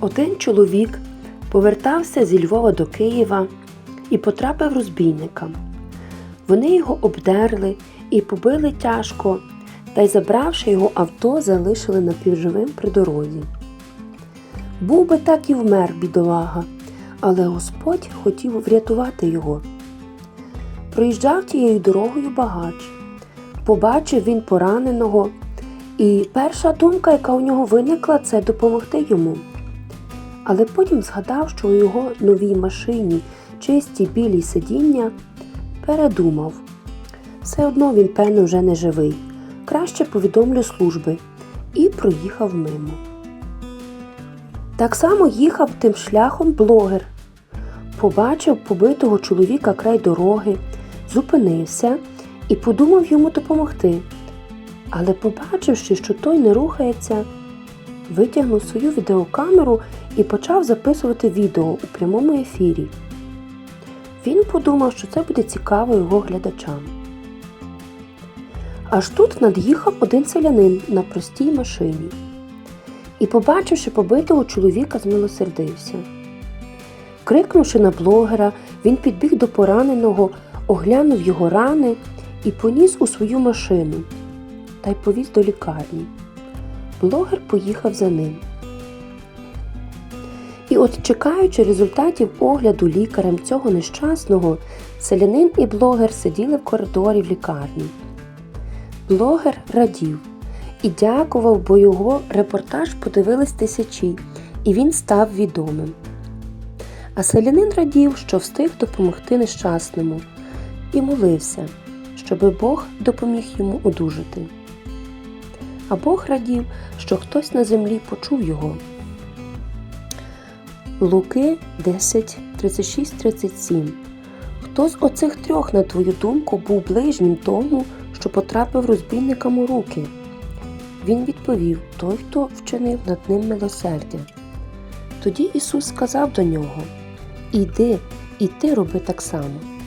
Один чоловік повертався зі Львова до Києва і потрапив розбійникам. Вони його обдерли і побили тяжко, та й, забравши його авто, залишили напівживим при дорозі. Був би так і вмер, бідолага, але Господь хотів врятувати його. Проїжджав тією дорогою багач. Побачив він пораненого, і перша думка, яка у нього виникла, це допомогти йому. Але потім згадав, що у його новій машині чисті білі сидіння, передумав. Все одно він, певно, вже не живий. Краще повідомлю служби і проїхав мимо. Так само їхав тим шляхом блогер. Побачив побитого чоловіка край дороги, зупинився і подумав йому допомогти. Але побачивши, що той не рухається, витягнув свою відеокамеру і почав записувати відео у прямому ефірі. Він подумав, що це буде цікаво його глядачам. Аж тут над'їхав один селянин на простій машині і, побачивши побитого чоловіка, змилосердився. Крикнувши на блогера, він підбіг до пораненого, оглянув його рани і поніс у свою машину та й повіз до лікарні. Блогер поїхав за ним. І от, чекаючи результатів огляду лікарем цього нещасного, селянин і блогер сиділи в коридорі в лікарні. Блогер радів і дякував, бо його репортаж подивились тисячі, і він став відомим. А селянин радів, що встиг допомогти нещасному, і молився, щоби Бог допоміг йому одужати. А Бог радів, що хтось на землі почув його. Луки 10, 36, 37. Хто з оцих трьох, на твою думку, був ближнім тому, що потрапив розбійникам у руки? Він відповів той, хто вчинив над ним милосердя. Тоді Ісус сказав до нього: Іди, і ти роби так само.